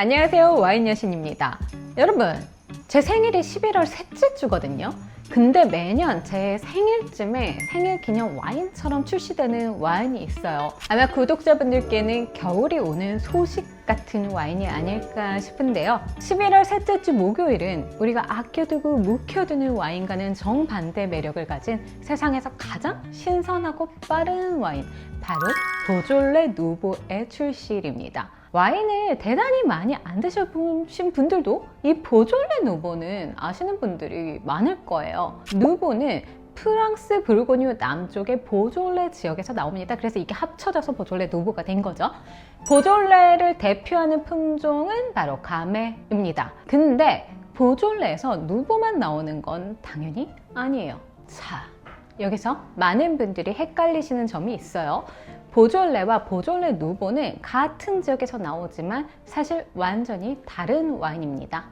안녕하세요. 와인 여신입니다. 여러분, 제 생일이 11월 셋째 주거든요. 근데 매년 제 생일쯤에 생일 기념 와인처럼 출시되는 와인이 있어요. 아마 구독자분들께는 겨울이 오는 소식 같은 와인이 아닐까 싶은데요. 11월 셋째 주 목요일은 우리가 아껴두고 묵혀두는 와인과는 정반대 매력을 가진 세상에서 가장 신선하고 빠른 와인, 바로 보졸레 누보의 출시일입니다. 와인을 대단히 많이 안 드셔보신 분들도 이 보졸레 누보는 아시는 분들이 많을 거예요. 누보는 프랑스 불고뉴 남쪽의 보졸레 지역에서 나옵니다. 그래서 이게 합쳐져서 보졸레 누보가 된 거죠. 보졸레를 대표하는 품종은 바로 가메입니다. 근데 보졸레에서 누보만 나오는 건 당연히 아니에요. 자, 여기서 많은 분들이 헷갈리시는 점이 있어요. 보졸레와 보졸레 누보는 같은 지역에서 나오지만 사실 완전히 다른 와인입니다.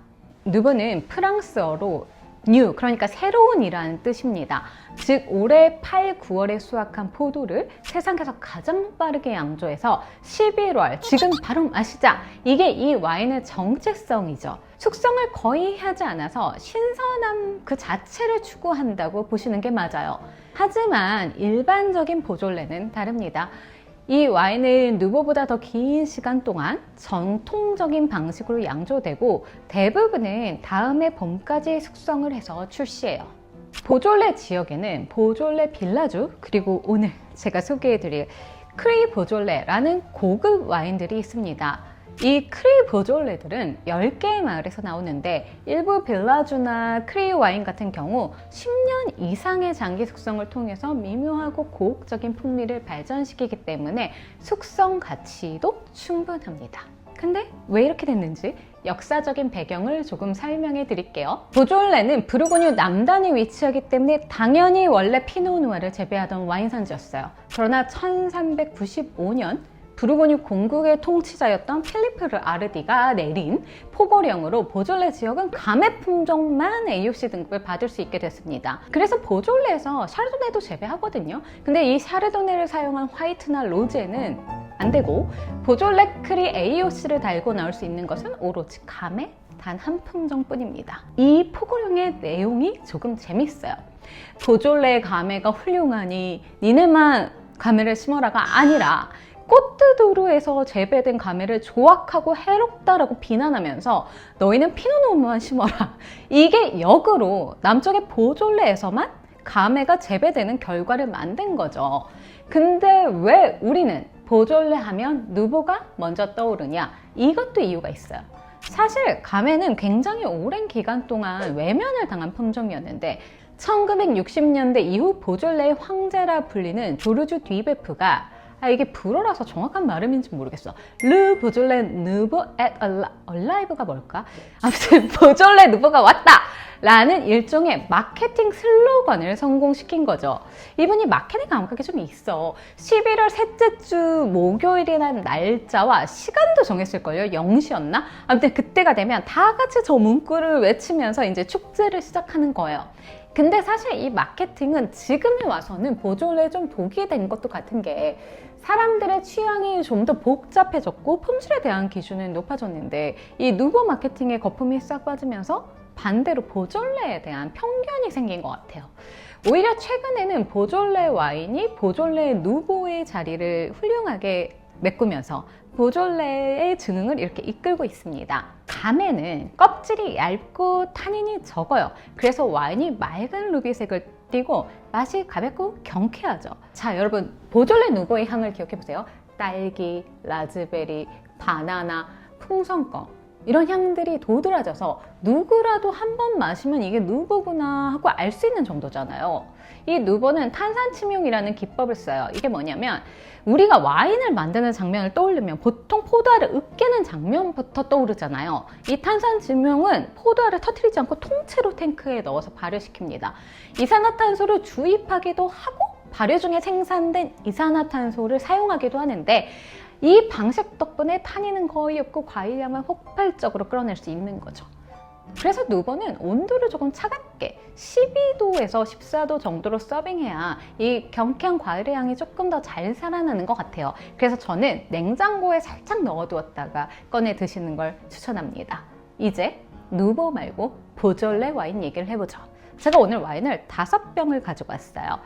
누보는 프랑스어로 new, 그러니까 새로운이라는 뜻입니다. 즉, 올해 8, 9월에 수확한 포도를 세상에서 가장 빠르게 양조해서 11월, 지금 바로 마시자. 이게 이 와인의 정체성이죠. 숙성을 거의 하지 않아서 신선함 그 자체를 추구한다고 보시는 게 맞아요. 하지만 일반적인 보졸레는 다릅니다. 이 와인은 누보보다 더 긴 시간 동안 전통적인 방식으로 양조되고 대부분은 다음해 봄까지 숙성을 해서 출시해요. 보졸레 지역에는 보졸레 빌라주 그리고 오늘 제가 소개해드릴 크리 보졸레라는 고급 와인들이 있습니다. 이 크리 보졸레들은 10개의 마을에서 나오는데 일부 빌라주나 크리 와인 같은 경우 10년 이상의 장기 숙성을 통해서 미묘하고 고혹적인 풍미를 발전시키기 때문에 숙성 가치도 충분합니다. 근데 왜 이렇게 됐는지 역사적인 배경을 조금 설명해 드릴게요. 보졸레는 부르고뉴 남단에 위치하기 때문에 당연히 원래 피노누아를 재배하던 와인 산지였어요. 그러나 1395년 부르고뉴 공국의 통치자였던 필리프르 아르디가 내린 포고령으로 보졸레 지역은 감의 품종만 AOC 등급을 받을 수 있게 됐습니다. 그래서 보졸레에서 샤르도네도 재배하거든요. 근데 이 샤르도네를 사용한 화이트나 로제는 안 되고 보졸레 크리 AOC를 달고 나올 수 있는 것은 오로지 감의 단한 품종뿐입니다. 이 포고령의 내용이 조금 재밌어요. 보졸레 감회가 훌륭하니 니네만 감회를 심어라가 아니라 꽃드도르에서 재배된 감회를 조악하고 해롭다라고 비난하면서 너희는 피노노만 심어라. 이게 역으로 남쪽의 보졸레에서만 감회가 재배되는 결과를 만든 거죠. 근데 왜 우리는 보졸레 하면 누보가 먼저 떠오르냐? 이것도 이유가 있어요. 사실 감회는 굉장히 오랜 기간 동안 외면을 당한 품종이었는데 1960년대 이후 보졸레의 황제라 불리는 조르주 뒤베프가 아 이게 불어라서 정확한 발음인지 모르겠어. 르 보졸레 누보 앳 얼라, 얼라이브가 뭘까? 아무튼 보졸레 누보가 왔다! 라는 일종의 마케팅 슬로건을 성공시킨 거죠. 이분이 마케팅 감각이 좀 있어. 11월 셋째 주 목요일이라는 날짜와 시간도 정했을걸요? 0시였나? 아무튼 그때가 되면 다 같이 저 문구를 외치면서 이제 축제를 시작하는 거예요. 근데 사실 이 마케팅은 지금에 와서는 보존에 좀 독이 된 것도 같은 게 사람들의 취향이 좀 더 복잡해졌고 품질에 대한 기준은 높아졌는데 이 누보 마케팅의 거품이 싹 빠지면서 반대로 보졸레에 대한 편견이 생긴 것 같아요. 오히려 최근에는 보졸레 와인이 보졸레 누보의 자리를 훌륭하게 메꾸면서 보졸레의 증응을 이렇게 이끌고 있습니다. 감에는 껍질이 얇고 타닌이 적어요. 그래서 와인이 맑은 루비색을 띠고 맛이 가볍고 경쾌하죠. 자, 여러분 보졸레 누보의 향을 기억해 보세요. 딸기, 라즈베리, 바나나, 풍선껌 이런 향들이 도드라져서 누구라도 한 번 마시면 이게 누보구나 하고 알 수 있는 정도잖아요. 이 누보는 탄산침용이라는 기법을 써요. 이게 뭐냐면 우리가 와인을 만드는 장면을 떠올리면 보통 포도알을 으깨는 장면부터 떠오르잖아요. 이 탄산침용은 포도알을 터트리지 않고 통째로 탱크에 넣어서 발효시킵니다. 이산화탄소를 주입하기도 하고 발효 중에 생산된 이산화탄소를 사용하기도 하는데 이 방식 덕분에 탄닌은 거의 없고 과일향을 폭발적으로 끌어낼 수 있는 거죠. 그래서 누버는 온도를 조금 차갑게 12도에서 14도 정도로 서빙해야 이 경쾌한 과일의 향이 조금 더 잘 살아나는 것 같아요. 그래서 저는 냉장고에 살짝 넣어두었다가 꺼내 드시는 걸 추천합니다. 이제 누버 말고 보졸레 와인 얘기를 해보죠. 제가 오늘 와인을 다섯 병을 가지고 왔어요.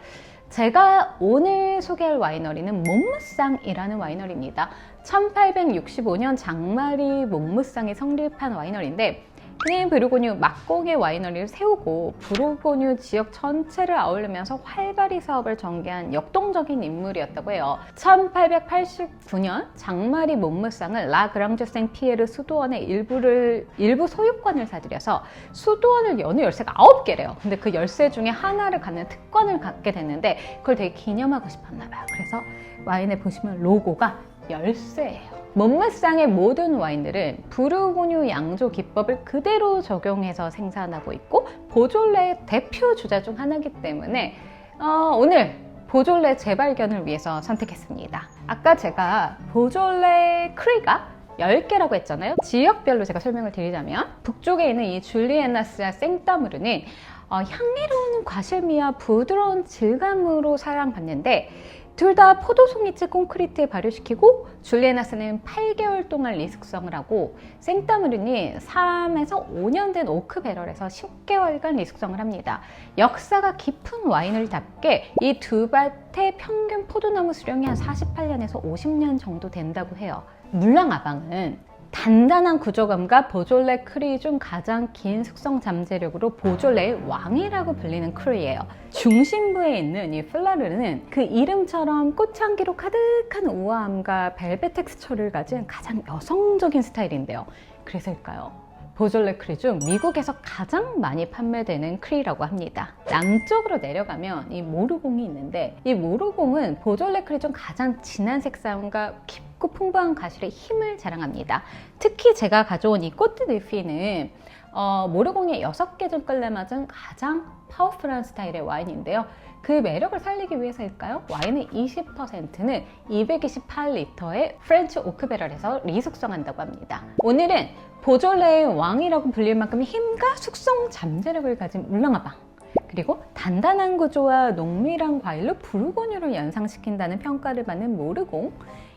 제가 오늘 소개할 와이너리는 몬무쌍이라는 와이너리입니다. 1865년 장마리 몬무쌍이 성립한 와이너리인데 그는 브루고뉴 막공의 와이너리를 세우고 브루고뉴 지역 전체를 아우르면서 활발히 사업을 전개한 역동적인 인물이었다고 해요. 1889년 장마리 몬무쌍은 라 그랑주 생 피에르 수도원의 일부를 일부 소유권을 사들여서 수도원을 여는 열쇠가 9개래요. 근데 그 열쇠 중에 하나를 갖는 특권을 갖게 됐는데 그걸 되게 기념하고 싶었나 봐요. 그래서 와인에 보시면 로고가 열쇠예요. 몬마쌍의 모든 와인들은 부르고뉴 양조 기법을 그대로 적용해서 생산하고 있고 보졸레의 대표 주자 중 하나이기 때문에 어, 오늘 보졸레 재발견을 위해서 선택했습니다. 아까 제가 보졸레 크리가 10개라고 했잖아요. 지역별로 제가 설명을 드리자면 북쪽에 있는 이 줄리에나스와 생따무르는 어, 향기로운 과실미와 부드러운 질감으로 사랑받는데 둘 다 포도송이째 콘크리트에 발효시키고 줄리에나스는 8개월 동안 리숙성을 하고 생따무르니 3에서 5년 된 오크 배럴에서 10개월간 리숙성을 합니다. 역사가 깊은 와인을 답게 이 두 밭의 평균 포도나무 수령이 한 48년에서 50년 정도 된다고 해요. 물랑 아방은 단단한 구조감과 보졸레 크리 중 가장 긴 숙성 잠재력으로 보졸레의 왕이라고 불리는 크리예요. 중심부에 있는 이 플라르는 그 이름처럼 꽃향기로 가득한 우아함과 벨벳 텍스처를 가진 가장 여성적인 스타일인데요. 그래서일까요? 보졸레 크리 중 미국에서 가장 많이 판매되는 크리라고 합니다. 남쪽으로 내려가면 이 모르공이 있는데 이 모르공은 보졸레 크리 중 가장 진한 색상과 깊 고 풍부한 가실의 힘을 자랑합니다. 특히 제가 가져온 이 꼬트 드피는 어, 모르공의 6개 중 끌려맞은 가장 파워풀한 스타일의 와인인데요. 그 매력을 살리기 위해서일까요? 와인의 20%는 228리터의 프렌치 오크베럴에서 리숙성한다고 합니다. 오늘은 보졸레의 왕이라고 불릴 만큼 힘과 숙성 잠재력을 가진 울랑아방 그리고 단단한 구조와 농밀한 과일로 부르고뉴를 연상시킨다는 평가를 받는 모르공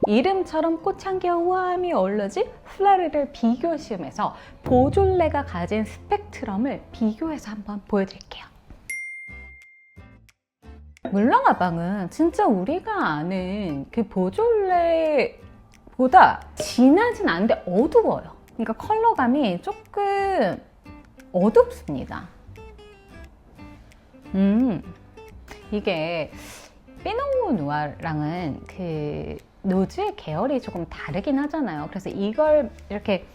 이름처럼 꽃향기와 우아함이 어우러진 플라르를 비교 시험에서 보졸레가 가진 스펙트럼을 비교해서 한번 보여드릴게요. 물렁아방은 진짜 우리가 아는 그 보졸레보다 진하진 않은데 어두워요. 그러니까 컬러감이 조금 어둡습니다. 음, 이게 피노 누아랑은 그 노즈의 계열이 조금 다르긴 하잖아요. 그래서 이걸 이렇게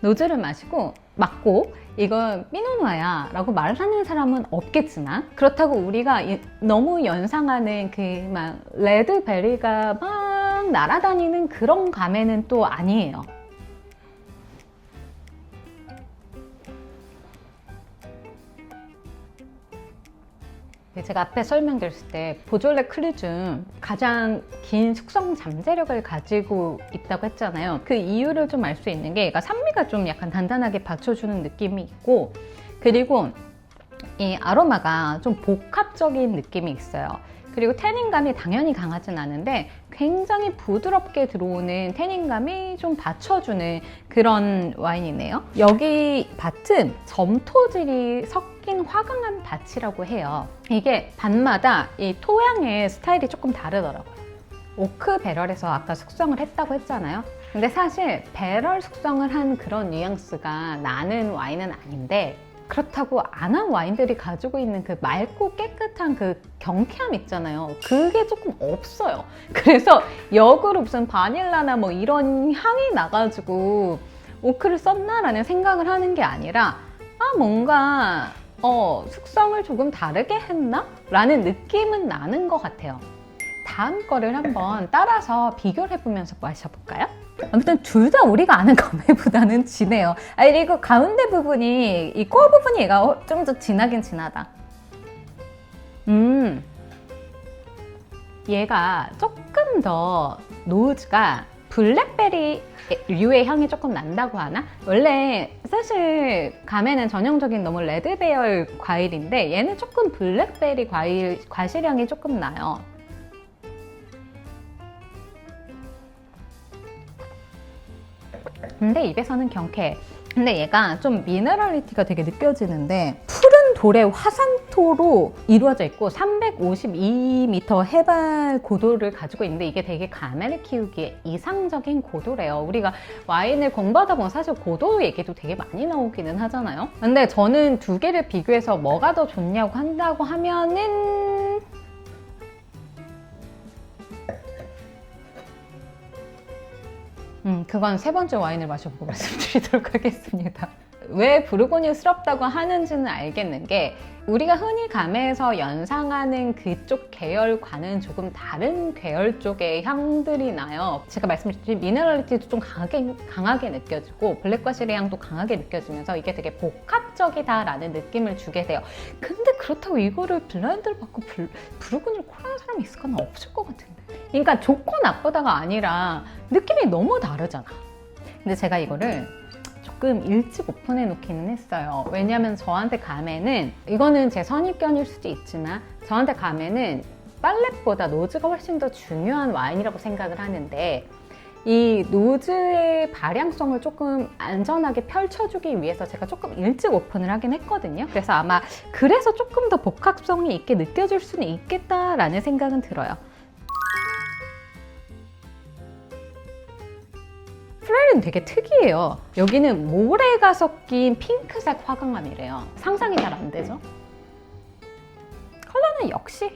노즈를 마시고 맞고 이건 피노누아야 라고 말하는 사람은 없겠지만 그렇다고 우리가 이- 너무 연상하는 그 막 레드베리가 막 날아다니는 그런 감에는 또 아니에요. 제가 앞에 설명드렸을 때 보졸레 클리 중 가장 긴 숙성 잠재력을 가지고 있다고 했잖아요. 그 이유를 좀 알 수 있는 게 얘가 산미가 좀 약간 단단하게 받쳐주는 느낌이 있고 그리고 이 아로마가 좀 복합적인 느낌이 있어요. 그리고 태닝감이 당연히 강하진 않은데 굉장히 부드럽게 들어오는 태닝감이 좀 받쳐주는 그런 와인이네요. 여기 밭은 점토질이 섞인 화강한 밭이라고 해요. 이게 밭마다 이 토양의 스타일이 조금 다르더라고요. 오크 배럴에서 아까 숙성을 했다고 했잖아요. 근데 사실 배럴 숙성을 한 그런 뉘앙스가 나는 와인은 아닌데 그렇다고 안한 와인들이 가지고 있는 그 맑고 깨끗한 그 경쾌함 있잖아요. 그게 조금 없어요. 그래서 역으로 무슨 바닐라나 뭐 이런 향이 나가지고 오크를 썼나라는 생각을 하는 게 아니라 아 뭔가 어 숙성을 조금 다르게 했나? 라는 느낌은 나는 것 같아요. 다음 거를 한번 따라서 비교를 해보면서 마셔볼까요? 아무튼 둘 다 우리가 아는 검해보다는 진해요. 아 그리고 가운데 부분이 이 코어 부분이 얘가 좀 더 진하긴 진하다. 음, 얘가 조금 더 노즈가 블랙베리 류의 향이 조금 난다고 하나? 원래 사실 감에는 전형적인 너무 레드베어 과일인데 얘는 조금 블랙베리 과일 과실향이 조금 나요. 근데 입에서는 경쾌해. 근데 얘가 좀 미네랄리티가 되게 느껴지는데 푸른 돌의 화산토로 이루어져 있고 352m 해발 고도를 가지고 있는데 이게 되게 가메를 키우기에 이상적인 고도래요. 우리가 와인을 공부하다 보면 사실 고도 얘기도 되게 많이 나오기는 하잖아요. 근데 저는 두 개를 비교해서 뭐가 더 좋냐고 한다고 하면은 그건 세 번째 와인을 마셔보고 말씀드리도록 하겠습니다. 왜 부르고뉴스럽다고 하는지는 알겠는 게 우리가 흔히 감에서 연상하는 그쪽 계열과는 조금 다른 계열 쪽의 향들이 나요. 제가 말씀드린 미네랄리티도 좀 강하게, 강하게 느껴지고 블랙과실의 향도 강하게 느껴지면서 이게 되게 복합적이다라는 느낌을 주게 돼요. 근데 그렇다고 이거를 블라인드를 받고 불, 부르고뉴를 코라는 사람이 있을까는 없을 것 같은데. 그러니까 좋고 나쁘다가 아니라 느낌이 너무 다르잖아. 근데 제가 이거를 조금 일찍 오픈해 놓기는 했어요. 왜냐면 저한테 감에는 이거는 제 선입견일 수도 있지만 저한테 감에는 빨랫보다 노즈가 훨씬 더 중요한 와인이라고 생각을 하는데 이 노즈의 발향성을 조금 안전하게 펼쳐주기 위해서 제가 조금 일찍 오픈을 하긴 했거든요. 그래서 아마 그래서 조금 더 복합성이 있게 느껴질 수는 있겠다라는 생각은 들어요. 플레리는 되게 특이해요. 여기는 모래가 섞인 핑크색 화강암이래요. 상상이 잘 안 되죠? 컬러는 역시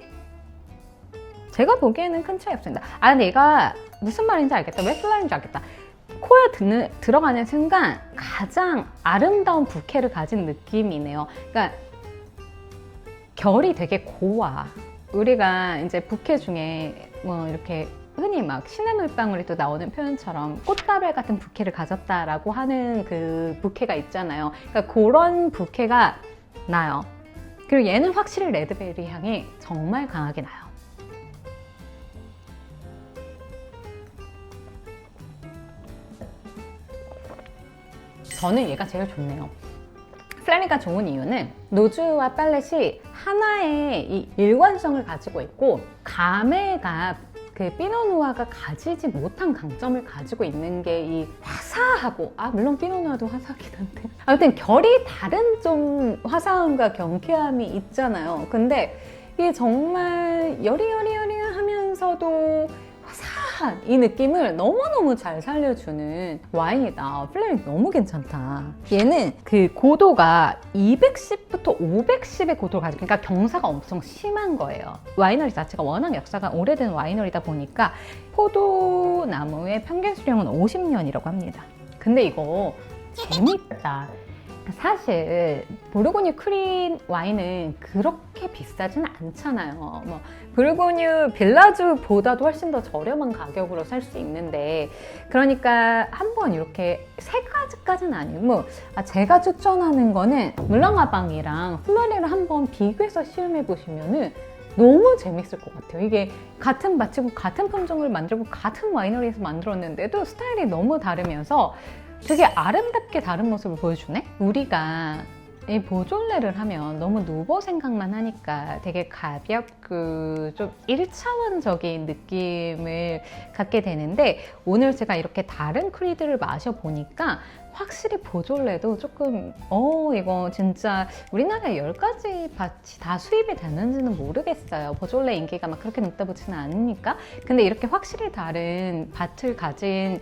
제가 보기에는 큰 차이 없습니다. 아 얘가 무슨 말인지 알겠다. 왜 플레리인지 알겠다. 코에 드는, 들어가는 순간 가장 아름다운 부케를 가진 느낌이네요. 그러니까 결이 되게 고와. 우리가 이제 부케 중에 뭐 이렇게 흔히 막 신의 물방울이 또 나오는 표현처럼 꽃다발 같은 부케를 가졌다라고 하는 그 부케가 있잖아요. 그러니까 그런 부케가 나요. 그리고 얘는 확실히 레드베리 향이 정말 강하게 나요. 저는 얘가 제일 좋네요. 슬라미가 좋은 이유는 노즈와 팔렛이 하나의 이 일관성을 가지고 있고 감회가 그 피노누아가 가지지 못한 강점을 가지고 있는 게 이 화사하고 아 물론 피노누아도 화사하긴 한데 아무튼 결이 다른 좀 화사함과 경쾌함이 있잖아요. 근데 이게 정말 여리여리여리 하면서도 화사한 이 느낌을 너무너무 잘 살려주는 와인이다. 플레이 너무 괜찮다. 얘는 그 고도가 210부터 510의 고도를 가지고 그러니까 경사가 엄청 심한 거예요. 와이너리 자체가 워낙 역사가 오래된 와이너리다 보니까 포도나무의 평균 수령은 50년이라고 합니다. 근데 이거 재밌다. 사실 보르고뉴 크린 와인은 그렇게 비싸진 않잖아요. 뭐 보르고뉴 빌라주보다도 훨씬 더 저렴한 가격으로 살 수 있는데 그러니까 한번 이렇게 세 가지까지는 아니고 뭐 아, 제가 추천하는 거는 물랑아방이랑 플로리를 한번 비교해서 시음해 보시면은 너무 재밌을 것 같아요. 이게 같은 밭이고 같은 품종을 만들고 같은 와이너리에서 만들었는데도 스타일이 너무 다르면서 되게 아름답게 다른 모습을 보여주네? 우리가 이 보졸레를 하면 너무 누보 생각만 하니까 되게 가볍고 좀 1차원적인 느낌을 갖게 되는데 오늘 제가 이렇게 다른 크리드를 마셔보니까 확실히 보졸레도 조금 어 이거 진짜 우리나라에 10가지 밭이 다 수입이 되는지는 모르겠어요. 보졸레 인기가 막 그렇게 높다 보지는 않으니까 근데 이렇게 확실히 다른 밭을 가진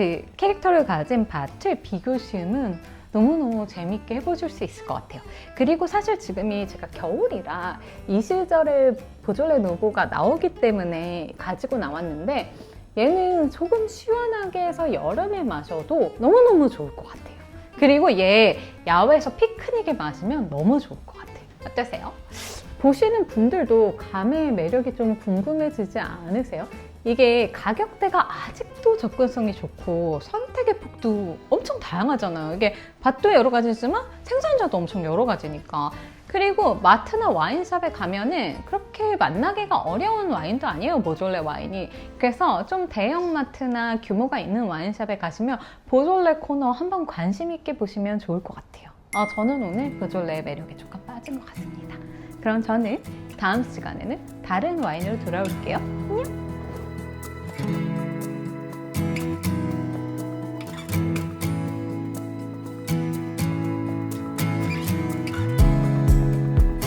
그 캐릭터를 가진 밭을 비교 시음은 너무너무 재밌게 해보실 수 있을 것 같아요. 그리고 사실 지금이 제가 겨울이라 이 시절에 보졸레 노고가 나오기 때문에 가지고 나왔는데 얘는 조금 시원하게 해서 여름에 마셔도 너무너무 좋을 것 같아요. 그리고 얘 야외에서 피크닉에 마시면 너무 좋을 것 같아요. 어떠세요? 보시는 분들도 감의 매력이 좀 궁금해지지 않으세요? 이게 가격대가 아직도 접근성이 좋고 선택의 폭도 엄청 다양하잖아요. 이게 밭도 여러 가지지만 생산자도 엄청 여러 가지니까. 그리고 마트나 와인샵에 가면은 그렇게 만나기가 어려운 와인도 아니에요, 보졸레 와인이. 그래서 좀 대형 마트나 규모가 있는 와인샵에 가시면 보졸레 코너 한번 관심 있게 보시면 좋을 것 같아요. 아, 저는 오늘 보졸레의 매력에 조금 빠진 것 같습니다. 그럼 저는 다음 시간에는 다른 와인으로 돌아올게요.